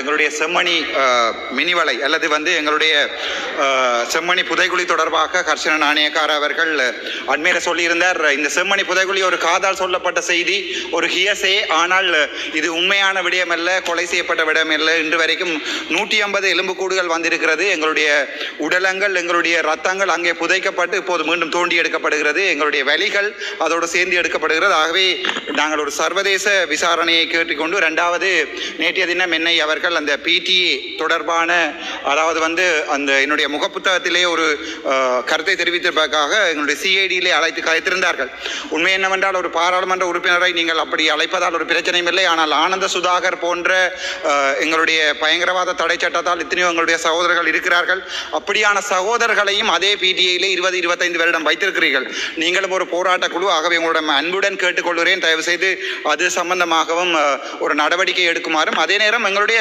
எங்களுடைய செம்மணி மினிவலை அல்லது வந்து எங்களுடைய செம்மணி புதைகுழி தொடர்பாக கர்ஷன நாணயக்கார அவர்கள் அண்மையில சொல்லியிருந்தார். இந்த செம்மணி புதைகுழி ஒரு காதால் சொல்லப்பட்ட செய்தி ஒரு ஹியசே ஆனால் இது உண்மையான விடயம் அல்ல கொலை செய்யப்பட்ட விடயம் அல்ல இன்று வரைக்கும் நூற்றி ஐம்பது எலும்புக்கூடுகள் வந்திருக்கிறது. எங்களுடைய உடலங்கள் எங்களுடைய ரத்தங்கள் அங்கே புதைக்கப்பட்டு இப்போது மீண்டும் தோண்டி எடுக்கப்படுகிறது. எங்களுடைய வலிகள் அதோடு சேர்ந்து எடுக்கப்படுகிறது. ஆகவே நாங்கள் ஒரு சர்வதேச விசாரணையை கேட்டுக்கொண்டு ரெண்டாவது நேற்றைய தினம் என்னை அவர் அவர்கள் அந்த பிடிஏ தொடர்பான அதாவது வந்து அந்த என்னுடைய முகப்புத்தகத்திலே ஒரு கருத்தை தெரிவித்திருப்பதற்காக எங்களுடைய சிஐடியிலே அழைத்து கலைத்திருந்தார்கள் உண்மை என்னவென்றால் ஒரு பாராளுமன்ற உறுப்பினரை நீங்கள் அப்படி அழைப்பதால் ஒரு பிரச்சனையும் இல்லை. ஆனால் ஆனந்த சுதாகர் போன்ற எங்களுடைய பயங்கரவாத தடை சட்டத்தால் எத்தனையோ எங்களுடைய சகோதரர்கள் இருக்கிறார்கள். அப்படியான சகோதரர்களையும் அதே பிடிஐயிலே இருபது இருபத்தைந்து வருடம் வைத்திருக்கிறீர்கள். நீங்களும் ஒரு போராட்ட குழு. ஆகவே உங்களோட அன்புடன் கேட்டுக்கொள்கிறேன். தயவு செய்து அது சம்பந்தமாகவும் ஒரு நடவடிக்கை எடுக்குமாறும். அதே நேரம் எங்களுடைய